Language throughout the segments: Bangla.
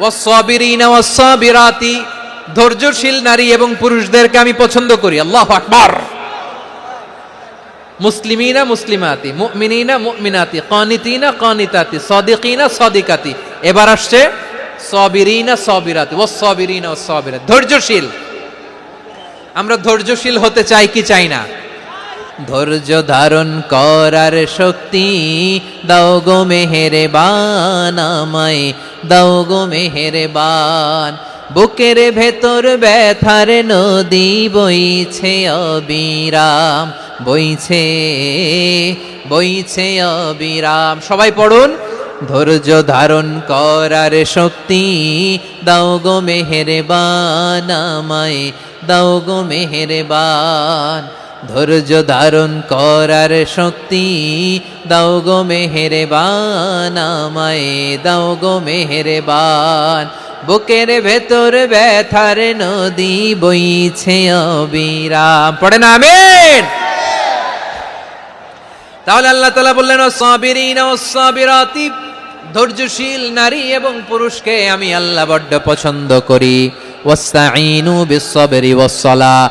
ওয়াসসাবিরিনা ওয়াসসাবিরাতি, ধৈর্যশীল নারী এবং পুরুষদেরকে আমি পছন্দ করি। আল্লাহু আকবার। মুসলিমিনা মুসলিমাতি, মুমিনিনা মুমিনাতি, কানিতিনা কানিতাতি, সাদিকিনা সাদিকাতি। এবার আসছে সবিরিনা সবিরাতি ও সবিরিনা ও সবিরাত ধৈর্যশীল। আমরা ধৈর্যশীল হতে চাই কি চাই না? ধৈর্য ধারণ করার শক্তি দাও গো মেহেরে বান আমায়, দাও গো মেহেরে বান বুকের ভেতর ব্যথার নদী বইছে অবিরাম, বইছে বইছে অবিরাম। সবাই পড়ুন। ধৈর্য ধারণ করার শক্তি দাও গো মেহেরে বান আমায়, দাও গো মেহেরে বান ধৈর্য ধারণ করার শক্তি। দাও গো মেহেরে বান আমায় দাও গো মেহেরে বান বুকের ভেতর ব্যথার নদী বইছে অবিরাম। পড়ে না আমিন। তাহলে আল্লাহ তালা বললেন সাবিরিন ও সাবিরাতি ধৈর্যশীল নারী এবং পুরুষকে আমি আল্লাহ বড্ড পছন্দ করি। ওয়াস্তাইনু বিসসাবরি ওয়াসসালা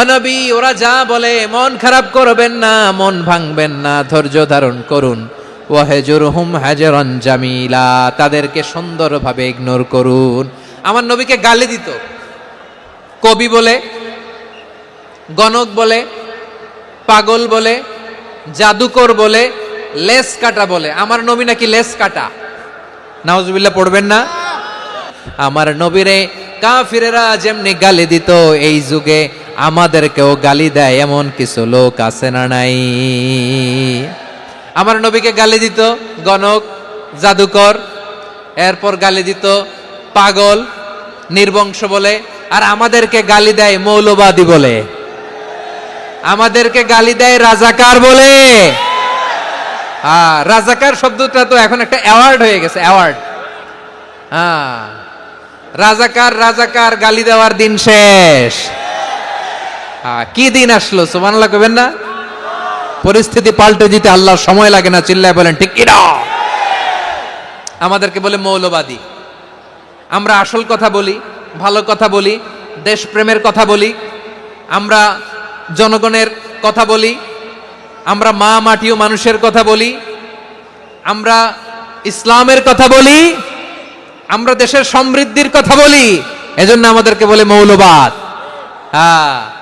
অনবী ওরা যা বলে, মন খারাপ করবেন না, মন ভাঙবেন না, ধৈর্য ধারণ করুন। ওয়াহেজুরহুম হাজরান জামিলা, তাদেরকে সুন্দরভাবে ইগনোর করুন। আমার নবীকে গালি দিত। কবি বলে, গণক বলে, পাগল বলে, জাদুকর বলে, লেস কাটা বলে। আমার নবী নাকি লেস কাটা? নাউজুবিল্লাহ, পড়বেন না? আমার নবীরে কাফিরেরা যেমনি গালি দিত, এই যুগে আমাদেরকেও গালি দেয় এমন কিছু লোক আছে না নাই? আমার নবীকে গালি দিত গণক, জাদুকর, এরপর গালি দিত পাগল, নির্বংশ বলে, আর আমাদেরকে গালি দেয় মৌলবাদী বলে। আমাদেরকে গালি দেয় রাজাকার বলে। হ্যাঁ রাজাকার শব্দটা তো এখন একটা অ্যাওয়ার্ড হয়ে গেছে অ্যাওয়ার্ড হ্যাঁ রাজাকার রাজাকার, গালি দেওয়ার দিন শেষ। কি দিন আসলো? সুমানাল্লাহ কবেন না? পরিস্থিতি পাল্টে দিতে আল্লাহর সময় লাগে না, চিল্লায় বলেন, ঠিক কিনা? আমাদেরকে বলে মৌলবাদী। আমরা আসল কথা বলি, ভালো কথা বলি, দেশপ্রেমের কথা বলি, আমরা জনগণের কথা বলি, আমরা মা মাটি ও মানুষের কথা বলি, আমরা ইসলামের কথা বলি, আমরা দেশের সমৃদ্ধির কথা বলি, এজন্য আমাদেরকে বলে মৌলবাদ। হ্যাঁ।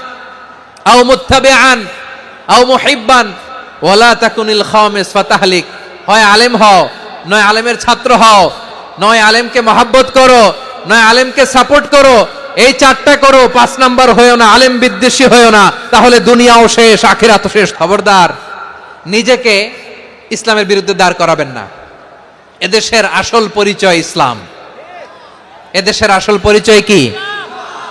আও মুত্তাবিআন, আও মুহিব্বান, ওয়ালা তাকুনিল খামিস ফাতাহলিক। হয় আলেম হও, নয় আলেমের ছাত্র হও, নয় আলেমকে মহাব্বত করো, নয় আলেমকে সাপোর্ট করো, এই চারটা করো, পাঁচ নাম্বার হয়েও না, আলেম বিদ্বেষী হয়েও না, তাহলে দুনিয়াও শেষ, আখিরাতও শেষ, খবরদার। নিজেকে ইসলামের বিরুদ্ধে দাঁড় করাবেন না। এদেশের আসল পরিচয় ইসলাম। এদেশের আসল পরিচয় কি?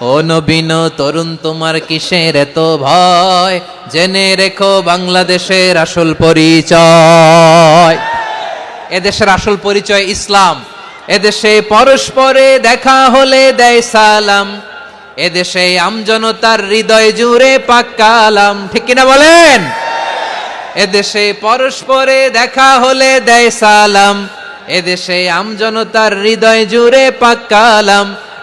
ও নবীন তরুণ, তোমার কিসের এত ভয়? জেনে রেখো বাংলাদেশের আসল পরিচয়। এদেশের আসল পরিচয় ইসলাম। এদেশে পরস্পরে দেখা হলে দেয় সালাম। এদেশে আমজনতার হৃদয় জুড়ে পাক্কালাম ঠিক কিনা বলেন? এদেশে পরস্পরে দেখা হলে দেয় সালাম। এদেশে আমজনতার হৃদয় জুড়ে পাক্কালাম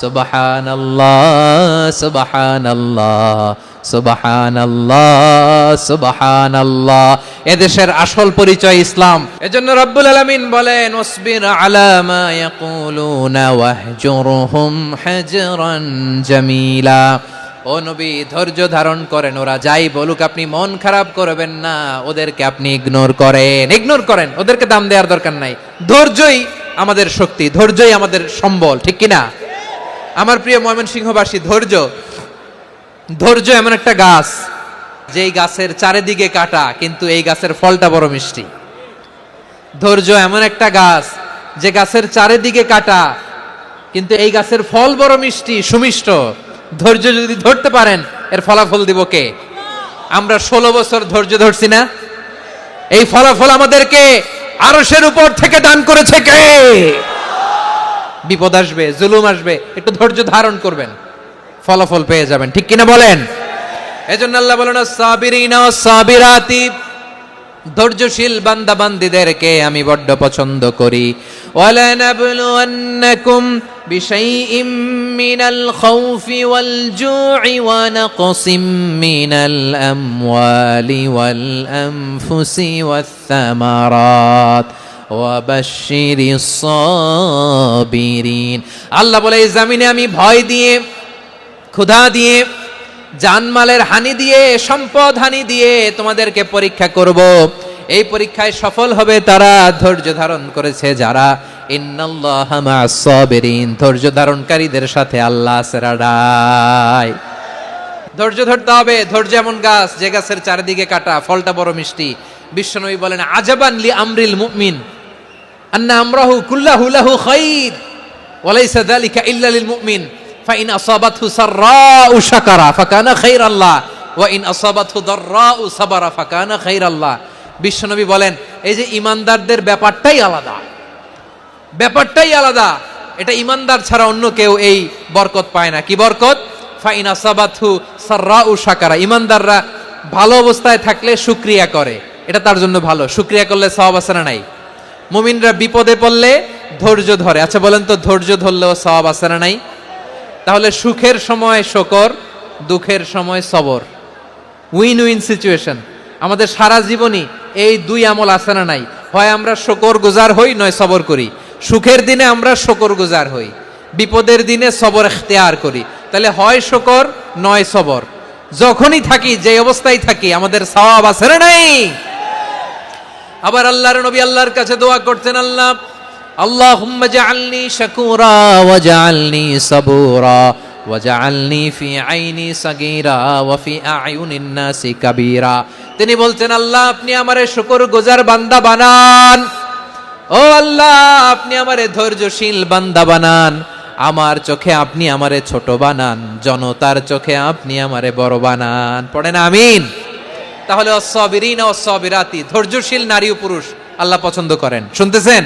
সুবহান আল্লাহ সুবহান আল্লাহ সুবহান আল্লাহ সুবহান আল্লাহ এদেশের আসল পরিচয় ইসলাম। এজন্য রব্বুল আলামিন বলেন ওসবির আলা মা ইয়াকুলুনা ওয়াহজুরহুম হাজরান জামিলা। ও নবী, ধৈর্য ধারণ করেন। ওরা যাই বলুক, আপনি মন খারাপ করবেন না। ওদেরকে আপনি ইগনোর করেন। ইগনোর করেন। ওদেরকে দাম দেওয়ার দরকার নাই। ধৈর্যই আমাদের শক্তি, ধৈর্যই আমাদের সম্বল, ঠিক কিনা? আমার প্রিয় ময়মনসিংহবাসী, ধৈর্য। ধৈর্য এমন একটা গাছ, যেই গাছের চারিদিকে কাটা, কিন্তু এই গাছের ফলটা বড় মিষ্টি। ধৈর্য এমন একটা গাছ, যে গাছের চারিদিকে কাটা, কিন্তু এই গাছের ফল বড় মিষ্টি, সুমিষ্ট। ধৈর্য যদি ধরতে পারেন, এর ফলাফল দিব কে? আমরা ষোলো বছর ধৈর্য ধরছি না? এই ফলাফল আমাদেরকে আরসের উপর থেকে দান করেছে কে? বিপদ আসবে, জুলুম আসবে, একটু ধৈর্য ধারণ করবেন। ফলাফল পেয়ে যাবেন। ঠিক কিনা বলেন? এজন্য আল্লাহ বলেন সাবিরিনা সাবিরাতি ধৈর্যশীল বান্দা বান্দিদেরকে আমি বড্ড পছন্দ করি। ওয়ালানাবলুয়ান্নাকুম বিশাইইম মিনাল খাউফি ওয়াল জু'i ওয়া নাকসিম মিনাল আমওয়ালি ওয়াল আনফুসি ওয়াথ থামারাত ওয়াবাশশিরিস সাবিরিন আল্লাহ বলে, এই জমিনে আমি ভয় দিয়ে, ক্ষুধা দিয়ে, জানমালের হানি দিয়ে, সম্পদ হানি দিয়ে তোমাদেরকে পরীক্ষা করব। এই পরীক্ষায় সফল হবে তারা ধৈর্য ধারণ করেছে যারা। ধৈর্য ধারণকারীদের সাথে আল্লাহ সেরাডায় ধৈর্য ধরতে হবে, ধৈর্য এমন গাছ যে গাছের চারিদিকে কাটা, ফলটা বড় মিষ্টি। বিশ্বনবী বলেন, আজাবান লি আমরিল মুমিন। আন্না আমরাহু কুল্লাহু লাহু খাইর, ওয়ালাইসা যালিকা ইল্লা লিল মুমিন, ফাইন আসাবাতহু সাররাউ শাকারা, ফাকানা খাইরাল্লাহ ওয়া ইন আসাবাতহু দাররাউ সাবারা, ফাকানা খাইরাল্লাহ। বিশ্বনবী বলেন, এই যে ইমানদারদের ব্যাপারটাই আলাদা। ব্যাপারটাই আলাদা। এটা ইমানদার ছাড়া অন্য কেউ এই বরকত পায় না। কি বরকত? ফাইন আসাবাতহু সাররাউ শাকারা। ইমানদাররা ভালো অবস্থায় থাকলে শুকরিয়া করে। এটা তার জন্য ভালো। শুকরিয়া করলে সওয়াব আছে না নাই? মুমিনরা বিপদে পড়লে ধৈর্য ধরে। আচ্ছা বলেন তো, ধৈর্য ধরলেও সওয়াব আছে না নাই? তাহলে সুখের সময় শকর, দুঃখের সময় সবর। উইন উইন সিচুয়েশন আমাদের সারা জীবনই এই দুই আমল আছে না নাই? হয় আমরা শকর গুজার হই, নয় সবর করি। সুখের দিনে আমরা শকর গুজার হই। বিপদের দিনে সবর এখতেয়ার করি। তাহলে হয় শকর, নয় সবর। যখনই থাকি যে অবস্থায় থাকি, আমাদের সওয়াব আছে না নাই? আবার আল্লাহর নবী আল্লাহর কাছে দোয়া করতেন আল্লাহ اللهم اجعلني شكورا واجعلني صبورا واجعلني في عيني صغيرا وفي اعين الناس كبيرا তিনি বলছেন আল্লাহ আপনি আমারে শুকর গুজার বান্দা বানান ও আল্লাহ আপনি আমারে ধৈর্যশীল বান্দা বানান আমার চোখে আপনি আমারে ছোট বানান জনতার চোখে আপনি আমারে বড় বানান পড়েন আমিন তাহলে অসবিরাতি ধৈর্যশীল নারী ও পুরুষ আল্লাহ পছন্দ করেন। শুনতেছেন?